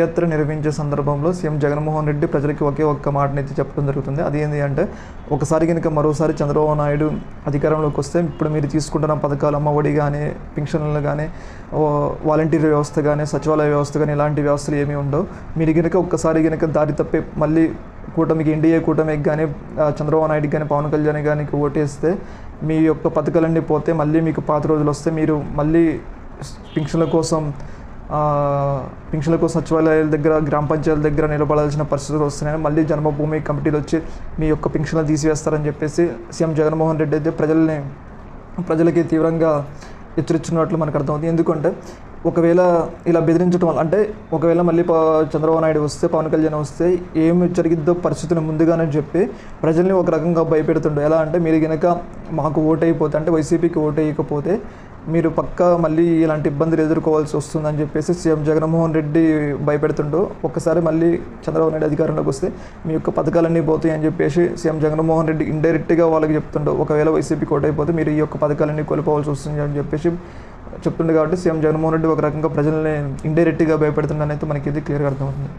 యాత్ర నిర్వహించే సందర్భంలో సీఎం జగన్మోహన్ రెడ్డి ప్రజలకి ఒకే ఒక్క మాటనైతే చెప్పడం జరుగుతుంది. అది ఏంటి అంటే ఒకసారి కనుక మరోసారి చంద్రబాబు నాయుడు అధికారంలోకి వస్తే ఇప్పుడు మీరు తీసుకుంటున్న పథకాలు అమ్మఒడి కానీ పింఛన్లు కానీ వాలంటీర్ వ్యవస్థ కానీ సచివాలయ వ్యవస్థ కానీ ఇలాంటి వ్యవస్థలు ఏమీ ఉండవు. మీరు కనుక ఒక్కసారి కనుక దారి తప్పి మళ్ళీ కూటమికి ఎన్డీఏ కూటమికి కానీ చంద్రబాబు నాయుడు కానీ పవన్ కళ్యాణ్ కానీ ఓటేస్తే మీ యొక్క పథకాలన్నీ పోతే మళ్ళీ మీకు పాత రోజులు వస్తే మీరు మళ్ళీ పింఛన్ల కోసం పింఛన్లకు సచివాలయాల దగ్గర గ్రామ పంచాయతీల దగ్గర నిలబడాల్సిన పరిస్థితులు వస్తున్నాయని మళ్ళీ జన్మభూమి కమిటీలు వచ్చి మీ యొక్క పింఛన్లు తీసివేస్తారని చెప్పేసి సీఎం జగన్మోహన్ రెడ్డి అయితే ప్రజల్ని ప్రజలకి తీవ్రంగా హెచ్చరించినట్లు మనకు అర్థమవుతుంది. ఎందుకంటే ఒకవేళ ఇలా బెదిరించడం వల్ల అంటే ఒకవేళ మళ్ళీ చంద్రబాబు నాయుడు వస్తే పవన్ కళ్యాణ్ వస్తే ఏమి జరిగిద్దో పరిస్థితిని ముందుగానే చెప్పి ప్రజల్ని ఒక రకంగా భయపెడుతుండే ఎలా అంటే మీరు కనుక మాకు ఓటు అయిపోతే అంటే వైసీపీకి ఓటు వేయకపోతే మీరు పక్కా మళ్ళీ ఇలాంటి ఇబ్బందులు ఎదుర్కోవాల్సి వస్తుందని చెప్పేసి సీఎం జగన్మోహన్ రెడ్డి భయపెడుతుండు. ఒక్కసారి మళ్ళీ చంద్రబాబు నాయుడు అధికారంలోకి వస్తే మీ యొక్క పథకాలన్నీ పోతాయి అని చెప్పేసి సీఎం జగన్మోహన్ రెడ్డి ఇండైరెక్ట్గా వాళ్ళకి చెప్తుండో. ఒకవేళ వైసీపీ కోట్ అయిపోతే మీరు ఈ యొక్క పథకాలన్నీ కోల్పోవాల్సి వస్తుంది అని చెప్పేసి చెప్తుండే కాబట్టి సీఎం జగన్మోహన్ రెడ్డి ఒక రకంగా ప్రజల్ని ఇండైరెక్ట్గా భయపెడుతుండని అయితే మనకి ఇది క్లియర్గా అర్థమవుతుంది.